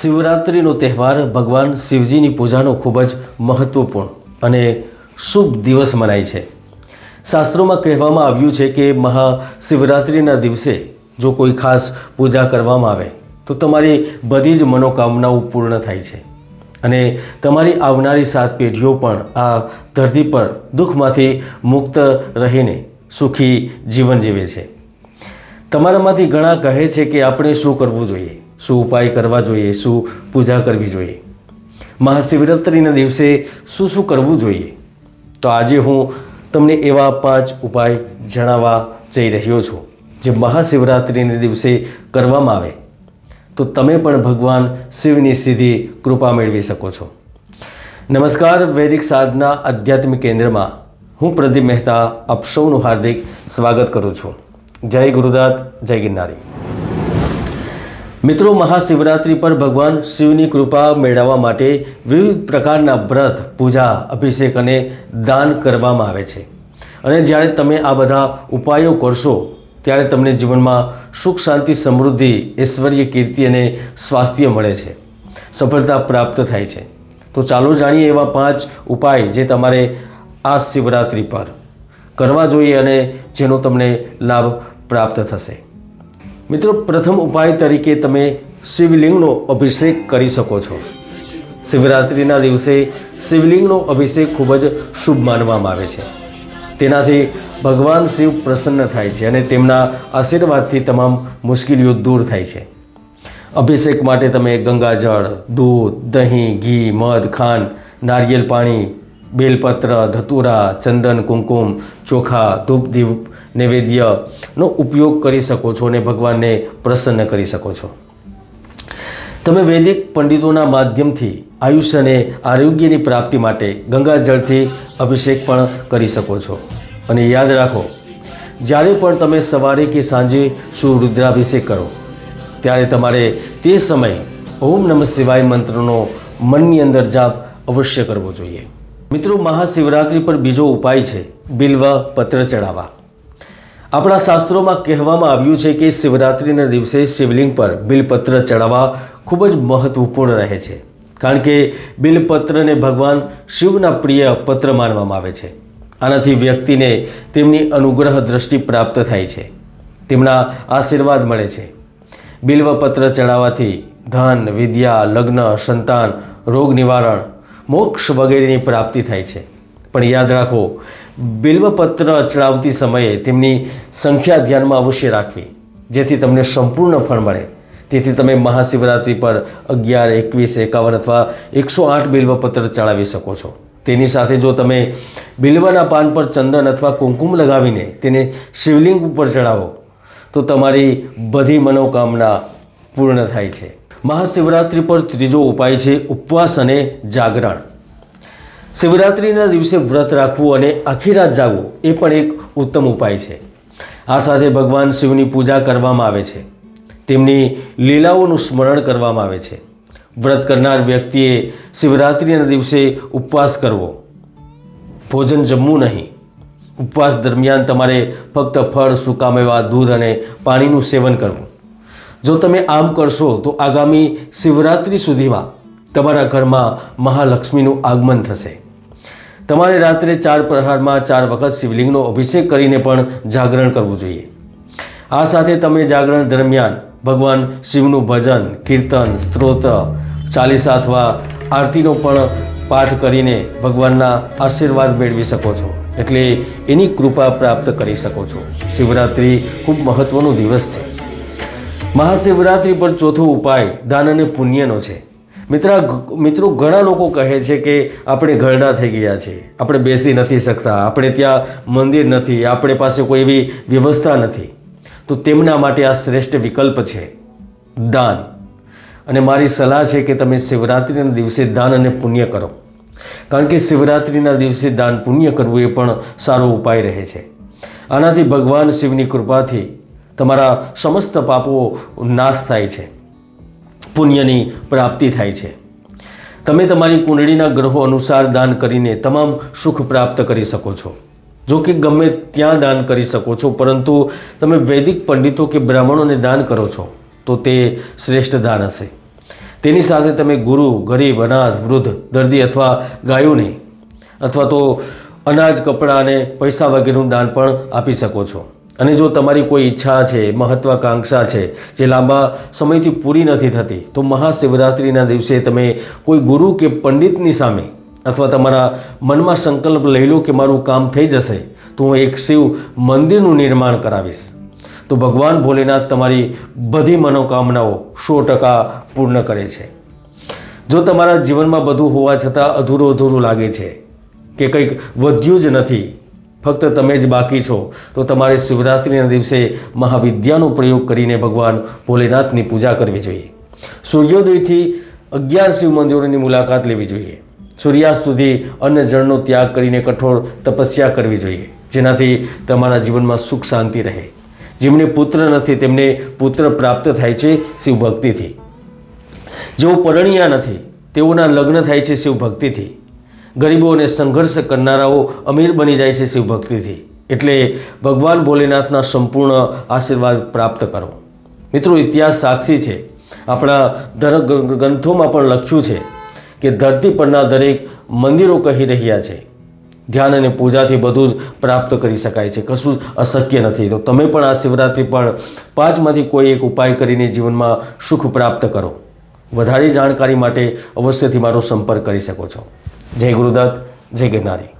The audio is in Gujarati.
શિવરાત્રિનો તહેવાર ભગવાન શિવજીની પૂજાનો ખૂબ જ મહત્વપૂર્ણ અને શુભ દિવસ મનાય છે. શાસ્ત્રોમાં કહેવામાં આવ્યું છે કે મહાશિવરાત્રિના દિવસે જો કોઈ ખાસ પૂજા કરવામાં આવે, તો તમારી બધી જ મનોકામનાઓ પૂર્ણ થાય છે અને તમારી આવનારી સાત પેઢીઓ પણ આ ધરતી પર દુઃખમાંથી મુક્ત રહીને સુખી જીવન જીવે છે. તમારામાંથી ઘણા કહે છે કે આપણે શું કરવું જોઈએ? શું ઉપાય કરવા જોઈએ, શું પૂજા કરવી જોઈએ? મહાશિવરાત્રિના દિવસે શું શું કરવું જોઈએ? તો આજે હું તમને એવા પાંચ ઉપાય જણાવવા જઈ રહ્યો છું, જે મહાશિવરાત્રિના દિવસે કરવામાં આવે. તો તમે પણ ભગવાન શિવની સીધી કૃપા મેળવી શકો છો. નમસ્કાર વૈદિક સાધના આધ્યાત્મિક કેન્દ્રમાં હું પ્રદીપ મહેતા આપ સૌનું હાર્દિક સ્વાગત કરું છું. જય ગુરુદાત જય ગિરનારી. મિત્રો, મહાશિવરાત્રિ પર ભગવાન શિવની કૃપા મેળવવા માટે વિવિધ પ્રકારના વ્રત, પૂજા, અભિષેક અને દાન કરવામાં આવે છે. અને જ્યારે તમે આ બધા ઉપાયો કરશો, ત્યારે તમને જીવનમાં સુખ, શાંતિ, સમૃદ્ધિ, ઐશ્વર્ય, કીર્તિ અને સ્વાસ્થ્ય મળે છે. સફળતા પ્રાપ્ત થાય છે. તો ચાલો જાણીએ એવા પાંચ ઉપાય જે તમારે આ શિવરાત્રિ પર કરવા જોઈએ અને જેનો તમને લાભ પ્રાપ્ત થશે. મિત્રો, પ્રથમ ઉપાય તરીકે તમે શિવલિંગનો અભિષેક કરી શકો છો. શિવરાત્રિના દિવસે શિવલિંગનો અભિષેક ખૂબ જ શુભ માનવામાં આવે છે. તેનાથી ભગવાન શિવ પ્રસન્ન થાય છે અને તેમના આશીર્વાદથી તમામ મુશ્કેલીઓ દૂર થાય છે. અભિષેક માટે તમે ગંગાજળ, દૂધ, દહીં, ઘી, મધ, ખાંડ નારિયેલ પાણી, બેલપત્ર, ધતુરા, ચંદન કુમકુમ ચોખા ધૂપ દીપ નૈવેદ્યનો ઉપયોગ કરી શકો છો અને ભગવાનને પ્રસન્ન કરી શકો છો. તમે વૈદિક પંડિતોના માધ્યમથી આયુષ્ય અને આરોગ્યની પ્રાપ્તિ માટે ગંગાજળથી અભિષેક પણ કરી શકો છો. અને યાદ રાખો, જ્યારે પણ તમે સવારે કે સાંજે સુરુદ્રાભિષેક કરો, ત્યારે તમારે તે સમયે ઓમ નમઃ શિવાય મંત્રનો મનની અંદર જાપ અવશ્ય કરવો જોઈએ. મિત્રો, મહાશિવરાત્રિ પર બીજો ઉપાય છે, બિલ્વ પત્ર ચડાવવા આપણા શાસ્ત્રોમાં કહેવામાં આવ્યું છે કે શિવરાત્રિના દિવસે શિવલિંગ પર બિલપત્ર ચડાવવા ખૂબ જ મહત્વપૂર્ણ રહે છે. કારણ કે બિલપત્રને ભગવાન શિવના પ્રિય પત્ર માનવામાં આવે છે. આનાથી વ્યક્તિને તેમની અનુગ્રહ દ્રષ્ટિ પ્રાપ્ત થાય છે. તેમના આશીર્વાદ મળે છે. બિલ્વપત્ર ચડાવવાથી ધન, વિદ્યા, લગ્ન, સંતાન, રોગ નિવારણ, મોક્ષ વગેરેની પ્રાપ્તિ થાય છે. પણ યાદ રાખો, બિલ્વપત્ર ચડાવતી સમયે તેમની સંખ્યા ધ્યાનમાં અવશ્ય રાખવી, જેથી તમને સંપૂર્ણ ફળ મળે. તેથી તમે મહાશિવરાત્રિ પર અગિયાર, એકવીસ, એકાવન અથવા એકસો આઠ બિલ્વપત્ર ચડાવી શકો છો. તેની સાથે જો તમે બિલ્વના પાન પર ચંદન અથવા કુમકુમ લગાવીને તેને શિવલિંગ ઉપર ચડાવો, તો તમારી બધી મનોકામના પૂર્ણ થાય છે. મહાશિવરાત્રિ પર ત્રીજો ઉપાય છે ઉપવાસ અને જાગરણ. શિવરાત્રિના દિવસે વ્રત રાખવું અને આખી રાત જાગવું એ પણ એક ઉત્તમ ઉપાય છે. આ સાથે ભગવાન શિવની પૂજા કરવામાં આવે છે. તેમની લીલાઓનું સ્મરણ કરવામાં આવે છે. વ્રત કરનાર વ્યક્તિએ શિવરાત્રિના દિવસે ઉપવાસ કરવો. ભોજન જમવું નહીં. ઉપવાસ દરમિયાન તમારે ફક્ત ફળ સૂકા મેવા દૂધ અને પાણીનું સેવન કરવું. જો તમે આમ કરશો તો આગામી શિવરાત્રિ સુધીમાં તમારા ઘરમાં મહાલક્ષ્મીનું આગમન થશે. તમારે રાત્રે ચાર પ્રહારમાં ચાર વખત શિવલિંગનો અભિષેક કરીને પણ જાગરણ કરવું જોઈએ. આ સાથે તમે જાગરણ દરમિયાન ભગવાન શિવનું ભજન, કીર્તન સ્ત્રોત્ર ચાલીસા અથવા આરતીનો પણ પાઠ કરીને ભગવાનના આશીર્વાદ મેળવી શકો છો. એટલે એની કૃપા પ્રાપ્ત કરી શકો છો. શિવરાત્રિ ખૂબ મહત્ત્વનો દિવસ છે. મહાશિવરાત્રિ પર ચોથો ઉપાય દાન અને પુણ્યનો છે. મિત્ર મિત્રો ઘણા લોકો કહે છે કે આપણે ઘરડા થઈ ગયા છે. આપણે બેસી નથી શકતા. આપણે ત્યાં મંદિર નથી. આપણે પાસે કોઈ એવી વ્યવસ્થા નથી. તો તેમના માટે આ શ્રેષ્ઠ વિકલ્પ છે દાન. અને મારી સલાહ છે કે તમે શિવરાત્રિના દિવસે દાન અને પુણ્ય કરો. કારણ કે શિવરાત્રિના દિવસે દાન પુણ્ય કરવું એ પણ સારો ઉપાય રહે છે. આનાથી ભગવાન શિવની કૃપાથી તમારા સમસ્ત પાપો નાશ થાય છે. પુણ્યની પ્રાપ્તિ થાય છે. તમે તમારી કુંડળીના ગ્રહો અનુસાર દાન કરીને તમામ સુખ પ્રાપ્ત કરી શકો છો. જો કે ગમે ત્યાં દાન કરી શકો છો, પરંતુ તમે વૈદિક પંડિતો કે બ્રાહ્મણોને દાન કરો છો, તો તે શ્રેષ્ઠ દાન હશે. તેની સાથે તમે ગુરુ, ગરીબ, અનાથ, વૃદ્ધ, દર્દી અથવા ગાયોને અથવા તો અનાજ, કપડાં અને પૈસા વગેરેનું દાન પણ આપી શકો છો. અને જો તમારી કોઈ ઈચ્છા છે, મહત્વાકાંક્ષા છે, જે લાંબા સમયથી પૂરી નથી થતી, તો મહાશિવરાત્રિના દિવસે તમે કોઈ ગુરુ કે પંડિતની સામે અથવા તમારા મનમાં સંકલ્પ લઈ લો કે મારું કામ થઈ જશે, તો હું એક શિવ મંદિરનું નિર્માણ કરાવીશ. તો ભગવાન ભોલેનાથ તમારી બધી મનોકામનાઓ સો ટકા પૂર્ણ કરે છે. જો તમારા જીવનમાં બધું હોવા છતાં અધૂરું અધૂરું લાગે છે, કે કંઈક વધ્યું જ નથી ફક્ત તમે જ બાકી છો. તો તમારે શિવરાત્રિના દિવસે મહાવિદ્યાનો પ્રયોગ કરીને ભગવાન ભોલેનાથની પૂજા કરવી જોઈએ. સૂર્યોદયથી અગિયાર શિવ મંદિરોની મુલાકાત લેવી જોઈએ. સૂર્યાસ્ત સુધી અન્ન જળનો ત્યાગ કરીને કઠોર તપસ્યા કરવી જોઈએ, જેનાથી તમારા જીવનમાં સુખ શાંતિ રહે. જેમને પુત્ર નથી, તેમને પુત્ર પ્રાપ્ત થાય છે શિવભક્તિથી. જેઓ પરણ્યા નથી, તેઓના લગ્ન થાય છે શિવ ભક્તિથી ગરીબો અને સંઘર્ષ કરનારાઓ અમીર બની જાય છે શિવભક્તિથી. એટલે ભગવાન ભોલેનાથના સંપૂર્ણ આશીર્વાદ પ્રાપ્ત કરો. મિત્રો, ઇતિહાસ સાક્ષી છે. આપણા ધર ગ્રંથોમાં પણ લખ્યું છે કે ધરતી પરના દરેક મંદિરો કહી રહ્યા છે. ધ્યાન અને પૂજાથી બધું જ પ્રાપ્ત કરી શકાય છે. કશું જ અશક્ય નથી. તો તમે પણ આ શિવરાત્રિ પણ પાંચમાંથી કોઈ એક ઉપાય કરીને જીવનમાં સુખ પ્રાપ્ત કરો. વધારે જાણકારી માટે અવશ્યથી મારો સંપર્ક કરી શકો છો. જય ગુરુદત્ત જય ગિરનારી.